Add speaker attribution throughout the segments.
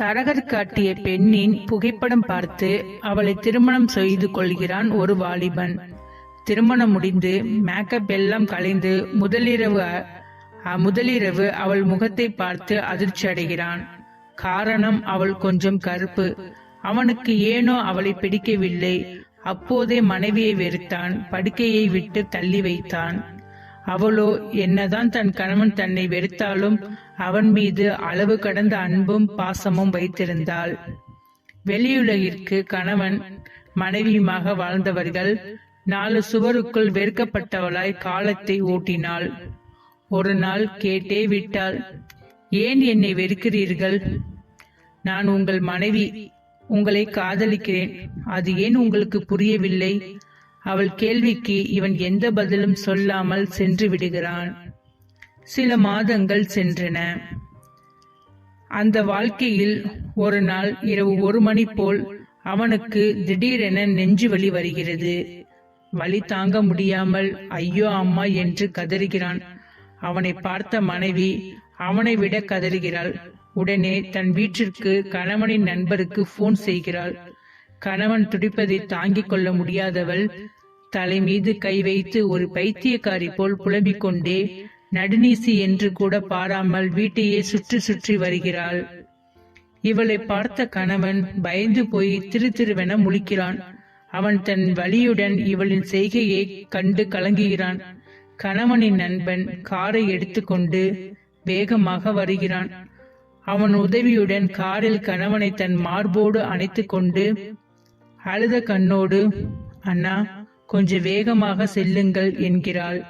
Speaker 1: தரகர் காட்டிய பெண்ணின் புகைப்படம் பார்த்து அவளை திருமணம் செய்து கொள்கிறான் ஒரு வாலிபன். திருமணம் முடிந்து மேக்கப் எல்லாம் கலைந்து முதலிரவு அ- முதலிரவு அவள் முகத்தை பார்த்து அதிர்ச்சி அடைகிறான். காரணம் அவள் கொஞ்சம் கருப்பு. அவனுக்கு ஏனோ அவளை பிடிக்கவில்லை. அப்போதே மனைவியை வெறுத்தான். படுக்கையை விட்டு தள்ளி வைத்தான். அவளோ என்னதான் தன் கணவன் தன்னை வெறுத்தாலும் அவன் மீது அளவு கடந்த அன்பும் பாசமும் வைத்திருந்தாள். வெளியுலகிற்கு கணவன் மனைவியுமாக வாழ்ந்தவர்கள் நாலு சுவருக்குள் வெறுக்கப்பட்டவளாய் காலத்தை ஓட்டினாள். ஒரு நாள் கேட்டே விட்டாள் ஏன் என்னை வெறுக்கிறீர்கள்? நான் உங்கள் மனைவி உங்களை காதலிக்கிறேன். அது ஏன் உங்களுக்கு புரியவில்லை? அவள் கேள்விக்கு இவன் எந்த பதிலும் சொல்லாமல் சென்று விடுகிறான். சில மாதங்கள் சென்றன. அந்த வாழ்க்கையில் ஒரு நாள் இரவு ஒரு மணி போல் அவனுக்கு திடீரென நெஞ்சு வலி வருகிறது. வலி தாங்க முடியாமல் ஐயோ அம்மா என்று கதறுகிறான். அவனை பார்த்த மனைவி அவனை விட கதறுகிறாள். உடனே தன் வீட்டிற்கு கணவனின் நண்பருக்கு போன் செய்கிறாள். கணவன் துடிப்பதை தாங்கிக் கொள்ள முடியாதவள் தலை மீது கை வைத்து ஒரு பைத்தியக்காரி போல் புலம்பிக் கொண்டே நடுநீசி என்று கூட பாராமல் வீட்டையே சுற்றி சுற்றி வருகிறாள். இவளை பார்த்த கணவன் பயந்து போய் திரு திருவென முழிக்கிறான். அவன் தன் வலியுடன் இவளின் செய்கையை கண்டு கலங்குகிறான். கணவனின் நண்பன் காரை எடுத்துக்கொண்டு வேகமாக வருகிறான். அவன் உதவியுடன் காரில் கணவனை தன் மார்போடு அணைத்துக்கொண்டு கொண்டு அழுத கண்ணோடு அண்ணா கொஞ்சம் வேகமாக செல்லுங்கள் என்கிறாள்.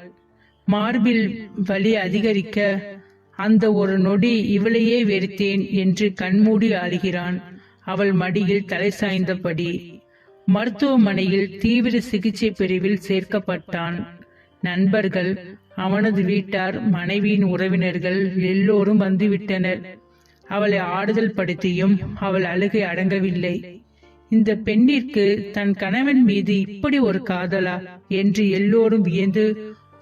Speaker 1: மார்பில் வலி அதிகரிக்க அந்த ஒரு நொடி இவளையே வெறுத்தேன் என்று கண்மூடி அழுகிறான் அவள் மடியில் தலை சாய்ந்தபடி. மருத்துவமனையில் தீவிர சிகிச்சை பிரிவில் சேர்க்கப்பட்டான். நண்பர்கள் அவனது வீட்டார் மனைவியின் உறவினர்கள் எல்லோரும் வந்துவிட்டனர். அவளை ஆறுதல் படுத்தியும் அவள் அழுகை அடங்கவில்லை. இந்த பெண்ணிற்கு தன் கணவன் மீது இப்படி ஒரு காதலா என்று எல்லோரும் வியந்து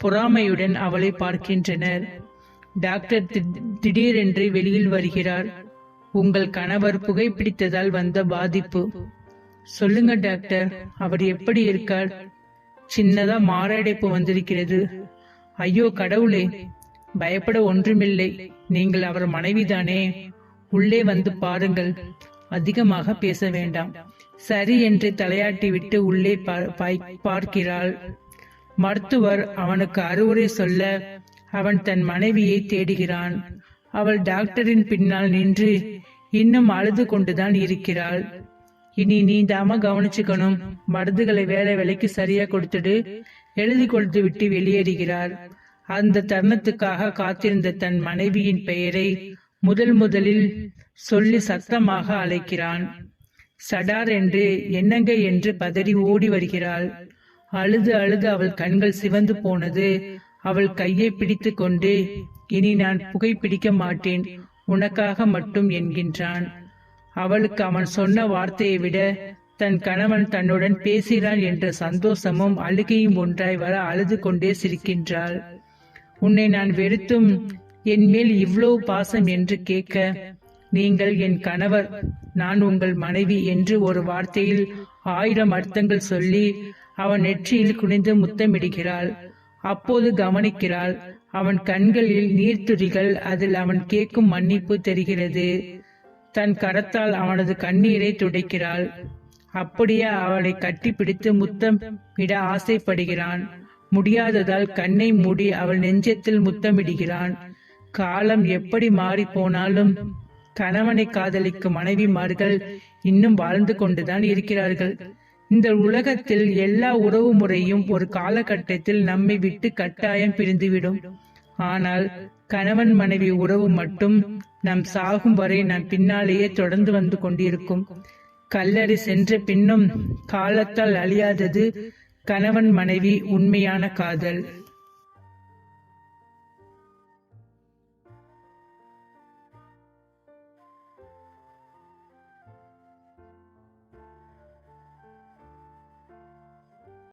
Speaker 1: பொறாமையுடன் அவளை பார்க்கின்றனர். டாக்டர் திடீரென்று வெளியில் வருகிறார். உங்கள் கணவர் புகைப்பிடித்ததால் வந்த பாதிப்பு. சொல்லுங்க டாக்டர் அவர் எப்படி இருக்கார்? சின்னதா மாரடைப்பு வந்திருக்கிறது. ஐயோ கடவுளே பயப்பட ஒன்றுமில்லை. நீங்கள் அவர் மனைவிதானே? உள்ளே வந்து பாருங்கள். அதிகமாக பேச வேண்டாம். சரி என்று தலையாட்டி விட்டு உள்ளே பா- பார்க்கிறாள். மருத்துவர் அவனுக்கு அறுவுரை சொல்ல அவன் தன் மனைவியை தேடுகிறான். அவள் டாக்டரின் பின்னால் நின்று இன்னும் அழுது கொண்டுதான் இருக்கிறாள். இனி நீ தாம கவனிச்சுக்கணும். மருந்துகளை வேலை வேலைக்கு சரியா கொடுத்துடு. எழுதி கொடுத்து விட்டு வெளியேறுகிறார். அந்த தருணத்துக்காக காத்திருந்த தன் மனைவியின் பெயரை முதல் முதலில் சொல்லி சத்தமாக அழைக்கிறான். சடார் என்று என்னங்க என்று பதறி ஓடி வருகிறாள். அழுது அழுது அவள் கண்கள் சிவந்து போனது. அவள் கையை பிடித்து கொண்டு இனி நான் புகைப்பிடிக்க மாட்டேன். உனக்காக மட்டும் என்கின்றான். அவளுக்கு அவன் சொன்ன வார்த்தையை விட தன் கணவன் தன்னுடன் பேசுகிறான் என்ற சந்தோஷமும் அழுகையும் ஒன்றாய் வர அழுது கொண்டே சிரிக்கின்றாள். உன்னை நான் வெறுத்தும் என் மேல் இவ்வளவு பாசம் என்று கேட்க நீங்கள் என் கணவர் நான் உங்கள் மனைவி என்று ஒரு வார்த்தையில் ஆயிரம் அர்த்தங்கள் சொல்லி அவன் நெற்றியில் குனிந்து முத்தமிடுகிறாள். அப்போது கவனிக்கிறாள் அவன் கண்களில் நீர்த்துளிகள் அதில் அவன் கேட்கும் மன்னிப்பு தெரிகிறது. தன் கரத்தால் அவனது கண்ணீரை துடைக்கிறாள். அப்படியே அவளை கட்டிப்பிடித்து முத்தம் இட ஆசைப்படுகிறான். முடியாததால் கண்ணை மூடி அவள் நெஞ்சத்தில் முத்தமிடுகிறான். காலம் எப்படி மாறி போனாலும் கணவனை காதலிக்கும் மனைவிமார்கள் இன்னும் வாழ்ந்து கொண்டுதான் இருக்கிறார்கள். இந்த உலகத்தில் எல்லா உறவு முறையும் ஒரு காலகட்டத்தில் நம்மை விட்டு கட்டாயம் பிரிந்துவிடும். ஆனால் கணவன் மனைவி உறவு மட்டும் நம் சாகும் வரை நம் பின்னாலேயே தொடர்ந்து வந்து கொண்டிருக்கும். கல்லறை சென்ற பின்னும் காலத்தால் அழியாதது கணவன் மனைவி உண்மையான காதல்.